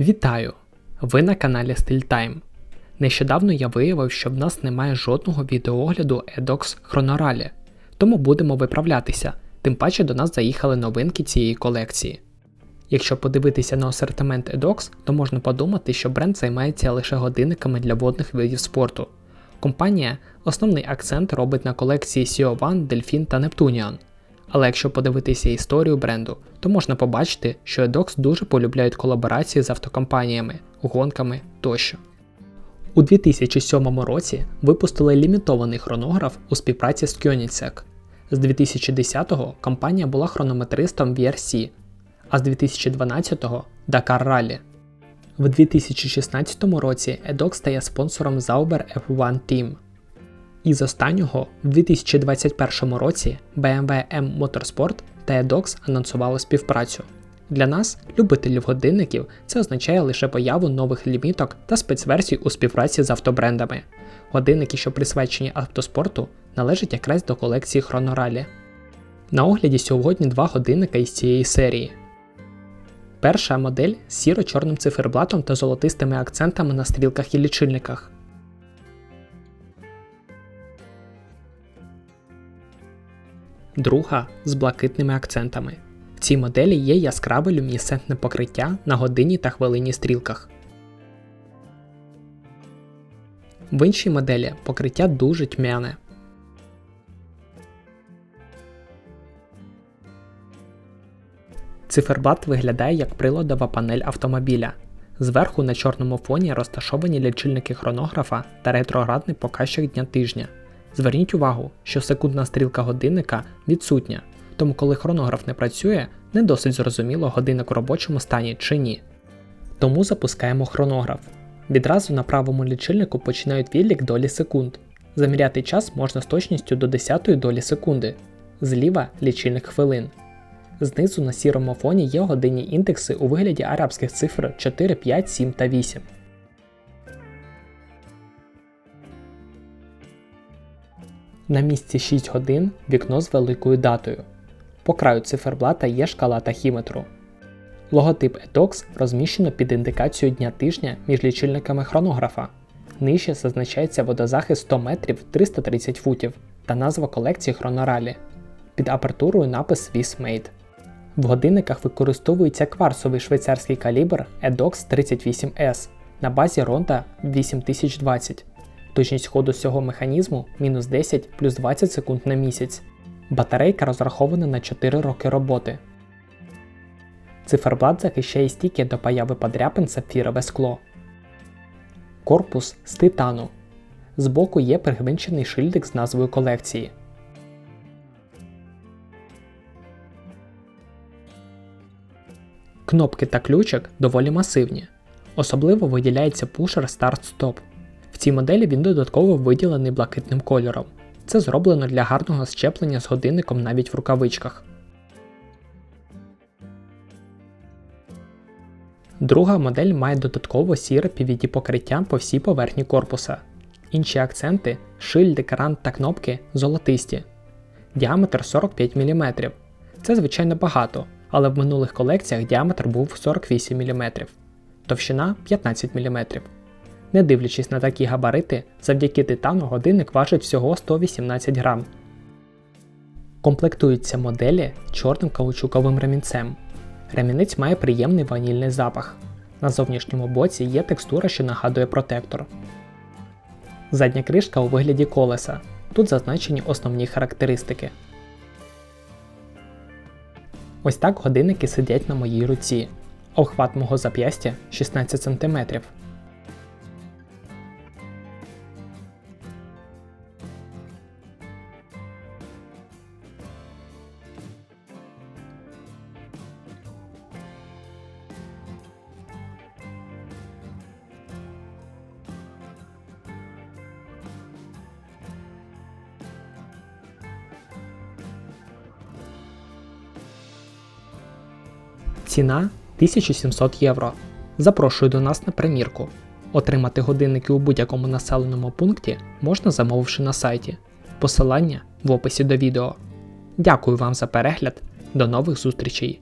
Вітаю! Ви на каналі StillTime. Нещодавно я виявив, що в нас немає жодного відеоогляду Edox Chronorally, тому будемо виправлятися, тим паче до нас заїхали новинки цієї колекції. Якщо подивитися на асортимент Edox, то можна подумати, що бренд займається лише годинниками для водних видів спорту. Компанія основний акцент робить на колекції Seo One, Delfin та Neptunian. Але якщо подивитися історію бренду, то можна побачити, що Edox дуже полюбляють колаборації з автокомпаніями, гонками тощо. У 2007 році випустили лімітований хронограф у співпраці з Koenigsegg. З 2010-го компанія була хронометристом VRC, а з 2012-го Dakar Rally. В 2016 році Edox стає спонсором Zauber F1 Team. І з останнього, в 2021 році BMW M Motorsport та Edox анонсували співпрацю. Для нас, любителів годинників, це означає лише появу нових ліміток та спецверсій у співпраці з автобрендами. Годинники, що присвячені автоспорту, належать якраз до колекції Chronorally. На огляді сьогодні два годинника із цієї серії. Перша модель з сіро-чорним циферблатом та золотистими акцентами на стрілках і лічильниках. Друга з блакитними акцентами. В цій моделі є яскраве люмінесцентне покриття на годині та хвилині стрілках. В іншій моделі покриття дуже тьмяне. Циферблат виглядає як приладова панель автомобіля. Зверху на чорному фоні розташовані лічильники хронографа та ретроградний показчик дня тижня. Зверніть увагу, що секундна стрілка годинника відсутня, тому коли хронограф не працює, не досить зрозуміло годинник у робочому стані чи ні. Тому запускаємо хронограф. Відразу на правому лічильнику починають відлік долі секунд. Заміряти час можна з точністю до 10 долі секунди. Зліва лічильник хвилин. Знизу на сірому фоні є годинні індекси у вигляді арабських цифр 4, 5, 7 та 8. На місці 6 годин вікно з великою датою. По краю циферблата є шкала тахіметру. Логотип Edox розміщено під індикацією дня тижня між лічильниками хронографа. Нижче зазначається водозахист 100 метрів 330 футів та назва колекції Chronorally. Під апертурою напис Swiss Made. В годинниках використовується кварцовий швейцарський калібр Edox 38S на базі Ronda 8020. Точність ходу цього механізму мінус 10 плюс 20 секунд на місяць. Батарейка розрахована на 4 роки роботи. Циферблат захищає стійки до появи подряпин сапфірове скло. Корпус з титану. Збоку є пригвинчений шильдик з назвою колекції. Кнопки та ключик доволі масивні. Особливо виділяється пушер Start-Stop. В цій моделі він додатково виділений блакитним кольором. Це зроблено для гарного щеплення з годинником навіть в рукавичках. Друга модель має додатково сіре PVD покриття по всій поверхні корпуса. Інші акценти, шильдик, рант та кнопки золотисті. Діаметр 45 мм. Це звичайно багато, але в минулих колекціях діаметр був 48 мм, товщина 15 мм. Не дивлячись на такі габарити, завдяки титану годинник важить всього 118 грам. Комплектуються моделі чорним каучуковим ремінцем. Ремінець має приємний ванільний запах. На зовнішньому боці є текстура, що нагадує протектор. Задня кришка у вигляді колеса. Тут зазначені основні характеристики. Ось так годинники сидять на моїй руці. Охват мого зап'ястя 16 см. Ціна 1700 євро. Запрошую до нас на примірку. Отримати годинники у будь-якому населеному пункті можна замовивши на сайті. Посилання в описі до відео. Дякую вам за перегляд. До нових зустрічей!